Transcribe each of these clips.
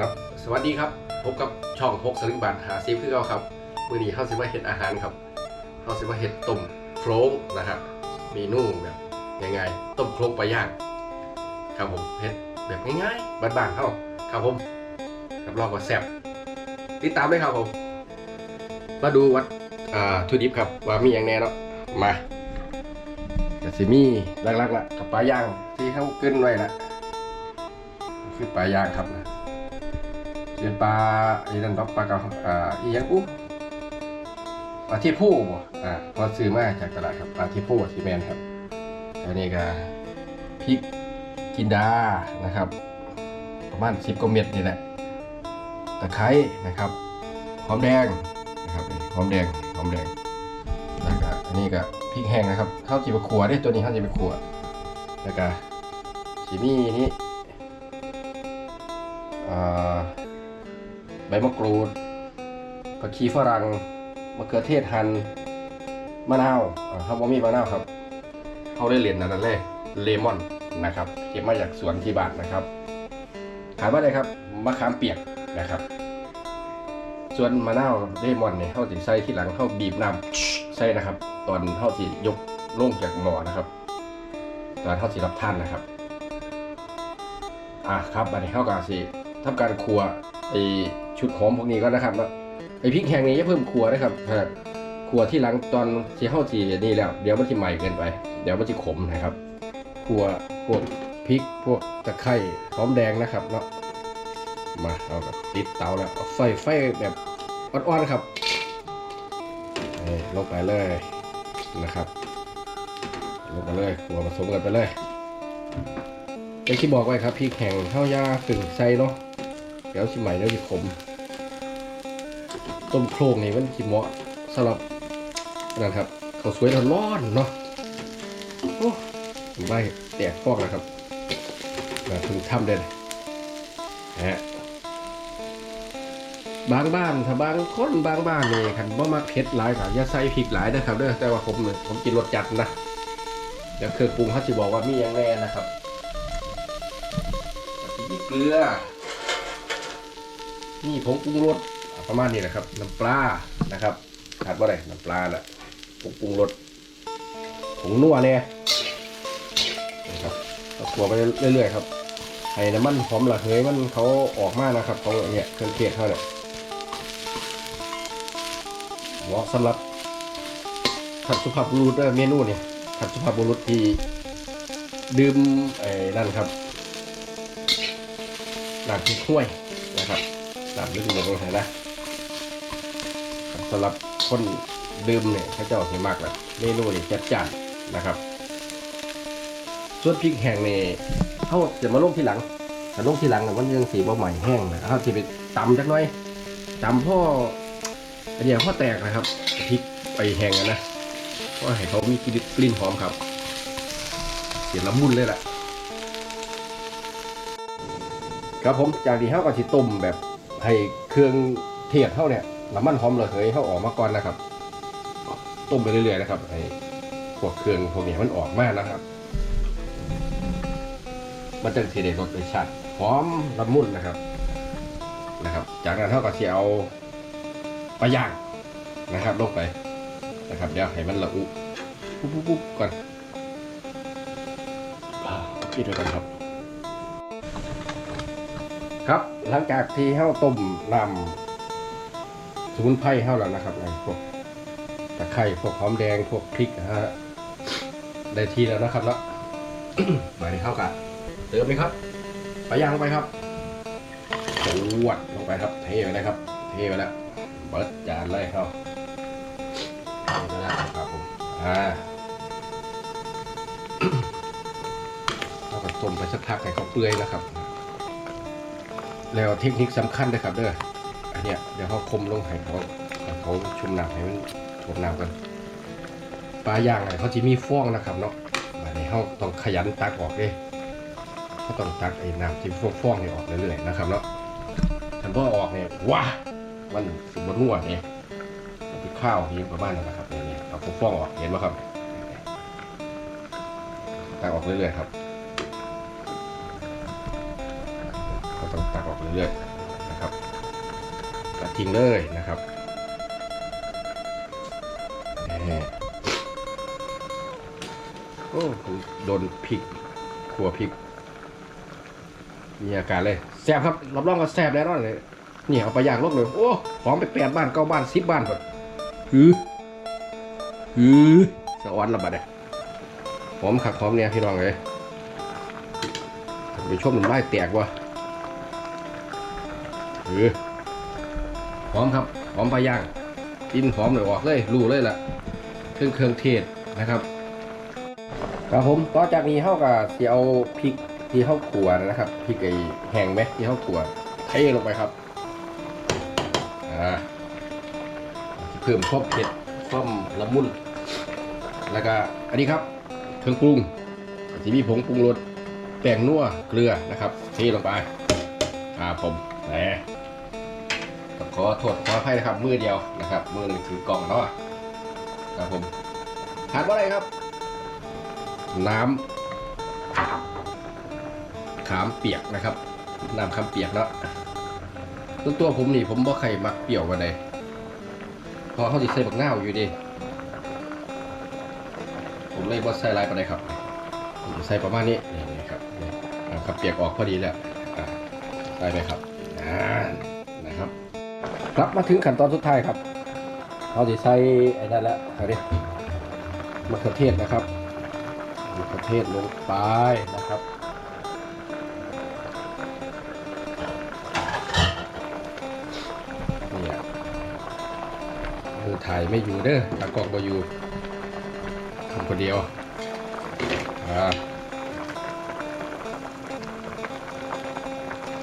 ครับ สวัสดีครับพบกับช่องพกสลึงบาทหาซีฟคือเราครับมื่อนี้เข้าสิมาเห็ดอาหารครับเข้าสิมาเห็ดต้มโครงนะครับเมนูแบบง่ายๆต้มโครงปลาย่างครับผมเห็ดแบบง่ายๆบ้านๆเข้าครับผมรับรองว่าแซ่บติดตามเลยครับผม มาดูวัดทุดิบครับว่ามีอย่างแน่เนาะมาก็สิมีหลักๆละกับปลาย่างที่เขาเกินไว้ละคือปลาย่างครับนะ เป็นปลาอีนั่นปลาปลากระอ่าอีหยังอู้ปลาที่ผู้บ่อ่าพอซื้อมาจากตลาดครับปลาที่ผู้ซีเมนครับแล้วนี่ก็พริกจินดานะครับ ประมาณ10กว่าเม็ดนี่แหละตะไคร้นะครับหอมแดงนะครับหอมแดงหอมแดงแล้วก็อันนี้ก็พริกแห้งนะครับข้าวจีบขัวได้ตัวนี้ข้าวจีบขัวแล้วก็สีมีนี่ ใบมะกรูดผักชีฝรั่งมะเขือเทศหั่นมะนาวอ่าครับว่ามีมะนาวครับเขาได้เหรียญนั่นเลยเลมอนนะครับ เก็บมาจากสวนที่บ้านนะครับขายว่าอะไรครับมะขามเปียกนะครับ ส่วนมะนาวเลมอนเนี่ยเขาจะใส่ที่หลังเขาบีบน้ำใส่นะครับ ตอนเขาสิยกลงจากหม้อนะครับตอนเขาสิรับท่านนะครับอะครับอันนี้เขาก็สิทำการครัวไอ ชุดหอมพวกนี้ก็นะครับเนาะไอพริกแห้งนี้อย่าเพิ่มคั่วนะครับถ้าคั่วที่หลังตอนที่เขาสินี่แล้ว เดี๋ยวมันจะใหม่เกินไป เดี๋ยวมันจะขมนะครับคั่วพวกพริกพวกตะไคร้หอมแดงนะครับเนาะมาเอากับติดเตาแล้วเอาไฟไฟแบบอ่อนๆครับนี่ลงไปเลยนะครับลงไปเลยหัวผสมกันไปเลยอย่างที่บอกไว้ครับพริกแห้งข้าวยาฝึ่งใส่เนาะเดี๋ยวชิมใหม่เดี๋ยวจะขม ต้มโครงนี่มันสิเหมาะสำหรับนั่นครับข้าวสวยร้อนๆเนาะโอ้ใบแตกฟอกนะครับมาเพิ่งทำเด่นนะฮะบางบ้านถ้าบางคนบางบ้านนี่คันบ่มักเผ็ดหลายก็อย่าใส่พริกหลายนะครับเด้อแต่ว่าผมเนี่ยผมกินรสจัดนะเดี๋ยวเครื่องปรุงเขาสิบอกว่ามีอย่างแน่นะครับมีเกลือนี่ผงปรุงรส ประมาณนี้นะครับน้ำปลานะครับขาดว่าอะไรน้ำปลาแหละผงปรุงรสผงนัวเนี่ยนะครับก็ขัวไปเรื่อยๆครับให้น้ำมันหอมระเหยมันเขาออกมานะครับเขาเนี่ยเครื่องเทศเขาเนี่ยเหมาะสำหรับขัดสุภาพบุรุษเด้อเมนูเนี่ยขัดสุภาพบุรุษที่ดื่มไอ้นั่นครับน้ำพริกห้วยนะครับน้ำลึกลงไปนะ สำหรับคนดื่มเนี่ยเขาเจ้าเห็นมากเลยเมนูนี่จัดจ้านนะครับ ส่วนพริกแห้งเนี่ยเขาจะมาลงทีหลังถ้าลงทีหลังน่ะมันยังสีบ่ใหม่แห้งนะเขาจะไปตำจักหน่อยตำพ่ออันนี้พ่อแตกนะครับพริกไปแห้งนะเพราะให้เขามีกลิ่นหอมครับ เสียละมุนเลยแหละครับผมจากที่เขาก็สิต้มแบบให้เครื่องเทศเขาเนี่ย น้ำมันหอมระเหยเขาออกมาก่อนนะครับ ต้มไปเรื่อยๆนะครับให้พวกเครื่องพวกนี้มันออกมากนะครับ มันจะสีได้รสได้ชาติหอมละมุนนะครับนะครับ จากนั้นเท่ากับที่เอาปลาย่างนะครับลงไปนะครับ เดี๋ยวให้มันละอุปุ๊บปุ๊บปุ๊บก่อนอ่าปิดไว้ก่อนครับ ครับหลังจากที่เฮาต้มน้ำ สมุนไพรเฮาแล้วนะครับไอ้พวกตะไคร้พวกหอมแดงพวกพริกนะฮะได้ทีแล้วนะครับแล้วมาในข้าวกันเติมไหมครับไปย่างลงไปครับจวดลงไปครับ เทไปเลยครับ เทไปแล้วเบิดจานเลยครับเทไปแล้วครับผมอ่าเราก็ต้มไปสักพักให้เขาเปื่อยแล้วครับ แล้วเทคนิคสำคัญเลยครับเด้อ เนี้ยเดี๋ยวเขาคมลงให้เขาให้เขาชุ่มน้ำให้มันถ่วมน้ำกันปลาย่างเนี่ยเขาจะมีฟองนะครับเนาะอันนี้เขาต้องขยันตักออกเด้ก็ต้องตักไอ้น้ำที่ฟองๆนี่ออกเรื่อยๆนะครับเนาะถ้าบ่ออกเนี่ยว้ามันสิบนหัวเนี่ยมันเป็นข้าวที่ประมาณนั้นนะครับเนี่นี่เอาฟองออกเห็นไหมครับตักออกเรื่อยๆครับก็ต้องตักออกเรื่อยๆนะครับ ตัดทิ้งเลยนะครับโอ้โดนพริกขัวพริก มีอาการเลยแสบครับรับรองว่าแสบแน่นอนเลยนี่เอาไปย่างลกเลย โอ้หอมไปแปดบ้านเก้าบ้านสิบบ้านหมดฮือฮือสะออนระบาดเลยหอมขักหอมเนี่ยพี่น้องเลยไปชมมันไล่แตกวะฮือ หอมครับหอมปลาย่างกินหอมเลยออกเลยรู้เลยล่ะเครื่องเครื่องเทศนะครับครับผมต่อจากนี้เข้ากับที่เอาพริกที่เขาขัวนะครับพริกไอ้แห้งไหมที่เขาขัวเทลงไปครับอ่าเพิ่มความเผ็ดความละมุนแล้วก็อันนี้ครับเครื่องปรุงที่มีผงปรุงรสแป้งนัวเกลือนะครับเทลงไปครับผมแหม องขอโทษขออภัยนะครับ มือเดียวนะครับมือหนึ่งถือกล่องเนาะครับผมขาดว่าอะไรครับ น้ำขามเปียกนะครับน้ำขามเปียกเนาะตัวตัวผมนี่ผมบ่ใครมักเปรี้ยวกันเลยพอเขาสิใส่บักหน้าวอยู่ดิผมเลยบ่ใส่ลายไปานใดครับผมใส่ประมาณนี้นี่ครับน้ำขามเปียกออกพอดีแล้วอ่าใส่ไปครับอ่านะครับ ครับมาถึงขั้นตอนสุดท้ายครับเราจะใส่ไอ้นั่นแล้วเอาดิมะเขือเทศนะครับมะเขือเทศลงไปนะครับเนี่ยมือถ่ายไม่อยู่เด้อตากล้องบ่อยู่ทำคนเดียวอ่า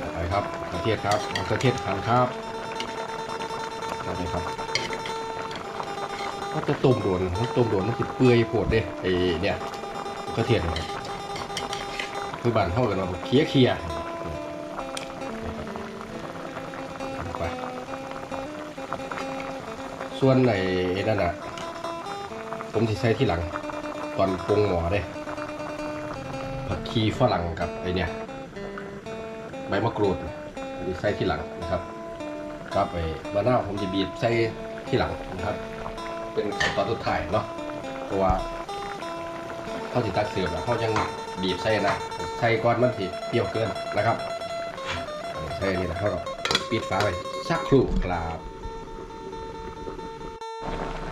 ต่อไปครับกระเทียมครับเอากระเทียมหั่นครับ ต่อไปครับก็จะต้มดวนต้มดวนมันสิเปื่อยโผดเด้ไอ้เนี่ยกระเทียมครับคือบ้านเท่ากันว่าเคี้ยเคี้ยๆลงไปส่วนในนั่นน่ะผมที่ใช้ที่หลังตอนปรุงหมอเด้ผักชีฝรั่งกับไอเนี่ยใบมะกรูดที่ใส่ที่หลัง กับไอ้มะนาวผมจะบีบใส่ที่หลังนะครับ เป็นขั้นตอนสุดท้ายเนาะเพราะว่าเขาติตักเสือแล้วเขายังบีบใส่นะใส่ก้อนมันสิเปรี้ยวเกินนะครับใส่นี่นะเขาก็ปิดฝาไปสักครู่ครับ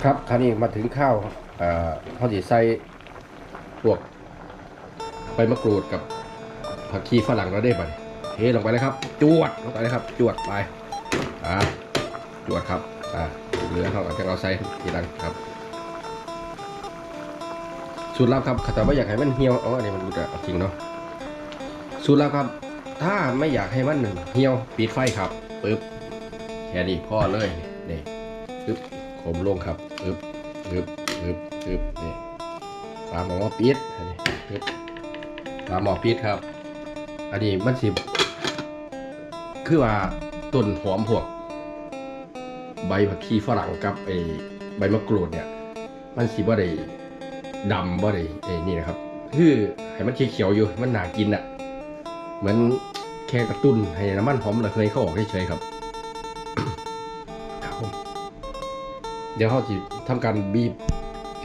ครับคราวนี้มาถึงข้าวเขาจะใส่พวกใบมะกรูดกับผักชีฝรั่งเราได้บ่เทลงไปเลยครับ จวดลงไปเลยครับ จวดไป อ่าจวดครับ อ่าเหลือเขาจะเอาใส่ทีหลังครับ สูตรลับครับแต่ว่าอยากให้มันเหี่ยวอ๋ออันนี้มันดูจะจริงเนาะ สูตรลับครับ ถ้าไม่อยากให้มันเหี่ยวปิดไฟครับปึ๊บแค่นี้พอเลยนี่ปึ๊บผมลงครับอึบอึบอึบอึบนี่ปลาหมอปิดอันนี้อึบปลาหมอปิดครับ อันนี้มันสิคือว่าต้นหอมพวก ใบผักชีฝรั่งกับไอ้ใบมะกรูดเนี่ย มันสิบ่ได้ดำบ่ได้ไอ้นี่นะครับ คือให้มันเขียวๆอยู่มันน่ากินอะเหมือนแค่กระตุ้นให้น้ำมันหอมระเหยเข้าออกเฉยๆครับครับผมเดี๋ยวเขาจะทำการบีบ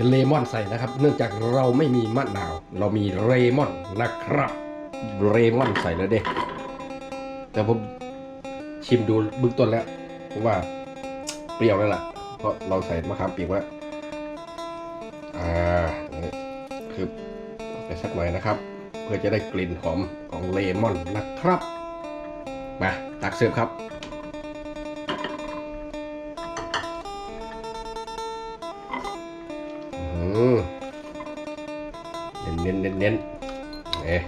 เลมอนใส่นะครับ เนื่องจากเราไม่มีมะนาว เรามีเลมอนนะครับเลมอนใส่แล้วเด้แต่ผมชิมดูเบื้องต้นแล้วว่า ปรี้ยวแล้วล่ะเพราะเราใส่มะขามเปียกไว้อ่านี่คือไปสักหน่อยนะครับ เพื่อจะได้กลิ่นหอมของเลมอนนะครับมาตักเสิร์ฟครับเน้นเน้นเน้นเน้นเอ๊ะ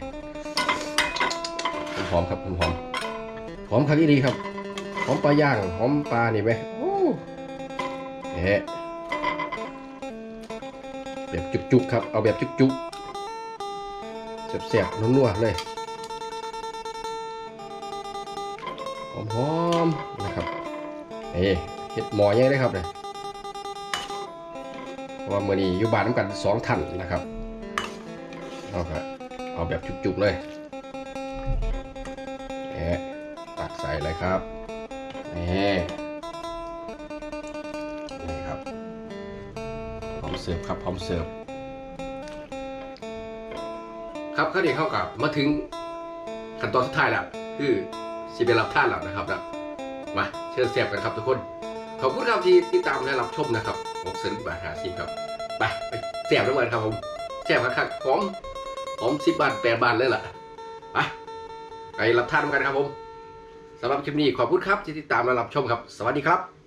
หอมครับหอมหอมครับที่ดีครับ หอมปลาย่าง หอมปลานี่ไหม แบบจุกๆครับ เอาแบบจุกๆเสียบๆนัวๆเลยหอมๆนะครับเอ๊ะเห็ดหมอยังได้ครับเลยว่าเมื่อนี้อยู่บ้านน้ำกันสองท่านนะครับเอาก็เอาแบบจุกๆเลยแอะตักใส่เลยครับนี่นี่ เสิร์ฟครับพร้อมเสิร์ฟครับข้าวเด็กเข้ากับมาถึงขั้นตอนสุดท้ายแล้วคือสิเป็นรับท่านแล้วนะครับนะมาเชิญเสียบกันครับทุกคน ขอบคุณครับที่ติดตามและรับชมนะครับผมเซนบาทหาสิบครับไปไปเสียบน้ำมันครับผมเสียบครับหอมหอมสิบบาทแปดบาทเลยล่ะไปไปรับท่านกันครับผมสำหรับคลิปนี้ขอบคุณครับที่ติดตามและรับชมครับ สวัสดีครับ